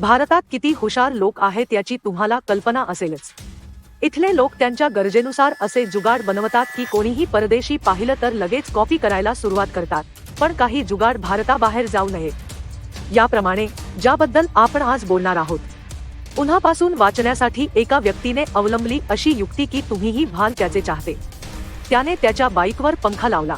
भारतात किती हुशार लोक आहेत याची तुम्हाला कल्पना असेलच. इथले लोक त्यांच्या गरजेनुसार असे जुगाड बनवतात की कोणीही परदेशी पाहिलं तर लगेच कॉपी करायला सुरुवात करतात पण काही जुगाड भारताबाहेर जाऊ नये. याप्रमाणे ज्याबद्दल आपण आज बोलणार आहोत. उन्हापासून वाचण्यासाठी एका व्यक्तीने अवलंबली अशी युक्ती की तुम्हीही भान त्याचे चाहते. त्याने त्याच्या बाईकवर पंखा लावला.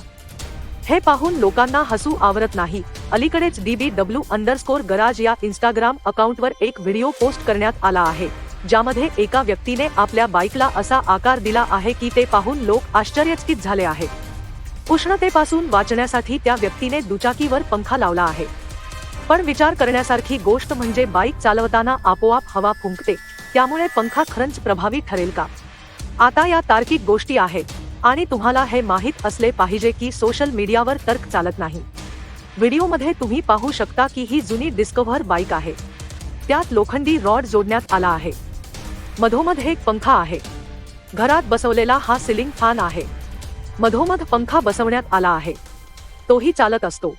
हे पाहून लोकांना हसू आवरत नाही. अलीकडेच डीबी डब्ल्यू अंडरस्कोर गराज या इंस्टाग्राम अकाउंटवर एक व्हिडिओ पोस्ट करण्यात आला आहे. ज्यामध्ये एका व्यक्तीने आपल्या बाईकला असा आकार दिला आहे की ते पाहून लोक आश्चर्यचकित झाले आहेत उष्णतेपासून वाचण्यासाठी त्या व्यक्तीने दुचाकीवर पंखा लावला आहे. पण विचार करण्यासारखी गोष्ट म्हणजे बाईक चालवताना आपोआप हवा फुंकते. त्यामुळे पंखा खरंच प्रभावी ठरेल का? आता या तार्किक गोष्टी आहेत. आणि तुम्हाला हे माहीत असले पाहिजे की सोशल मीडियावर तर्क चालत नाही. व्हिडिओमध्ये तुम्ही पाहू शकता की ही जुनी डिस्कव्हर बाईक आहे. त्यात लोखंडी रॉड जोडण्यात आला आहे. मधोमध एक पंखा आहे. घरात बसवलेला हा सिलिंग फॅन आहे. मधोमध पंखा बसवण्यात आला आहे. तोही चालत असतो.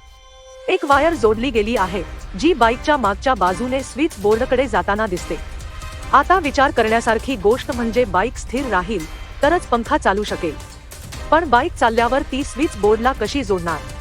एक वायर जोडली गेली आहे जी बाईकच्या मागच्या बाजूने स्विच बोर्डकडे जाताना दिसते. आता विचार करण्यासारखी गोष्ट म्हणजे बाईक स्थिर राहील तरच पंखा चालू शकेल. पण बाईक चालल्यावर ती स्विच बोर्डला कशी जोडणार?